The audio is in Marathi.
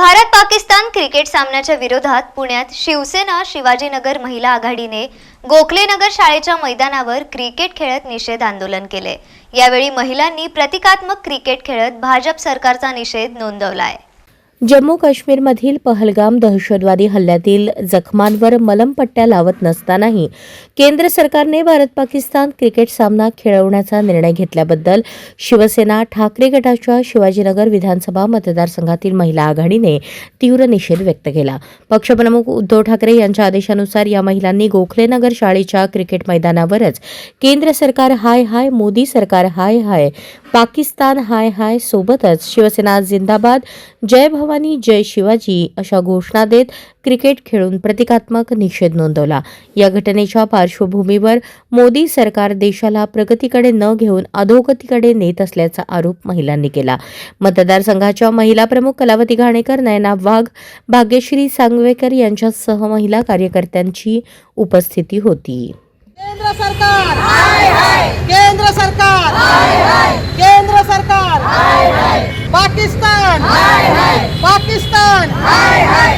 भारत पाकिस्तान क्रिकेट सामन्याच्या विरोधात पुण्यात शिवसेना शिवाजीनगर महिला आघाडीने गोखलेनगर शाळेच्या मैदानावर क्रिकेट खेळत निषेध आंदोलन केले. यावेळी महिलांनी प्रतिकात्मक क्रिकेट खेळत भाजप सरकारचा निषेध नोंदवलाय. जम्मू काश्मीरमधील पहलगाम दहशतवादी हल्ल्यातील जखमांवर मलमपट्ट्या लावत नसतानाही केंद्र सरकारने भारत पाकिस्तान क्रिकेट सामना खेळवण्याचा निर्णय घेतल्याबद्दल शिवसेना ठाकरे गटाच्या शिवाजीनगर विधानसभा मतदारसंघातील महिला आघाडीने तीव्र निषेध व्यक्त केला. पक्षप्रमुख उद्धव ठाकरे यांच्या आदेशानुसार या महिलांनी गोखलेनगर शाळेच्या क्रिकेट मैदानावरच केंद्र सरकार हाय हाय मोदी सरकार हाय हाय पाकिस्तान हाय हाय सोबतच शिवसेना जिंदाबाद जय भव भवानी जय शिवाजी अशा घोषणा देत क्रिकेट खेळून प्रतिकात्मक निषेध नोंदवला. या घटनेच्या पार्श्वभूमीवर मोदी सरकार देशाला प्रगतीकडे न घेऊन अधोगतीकडे नेत असल्याचा आरोप महिलांनी केला. मतदारसंघाच्या महिला प्रमुख कलावती घाणेकर नयना वाघ भाग्यश्री सांगवेकर यांच्यासह महिला कार्यकर्त्यांची उपस्थिती होती. केंद्र सरकार! केंद्र सरकार! केंद्र सरकार! पाकिस्तान! पाकिस्तान पाकिस्तान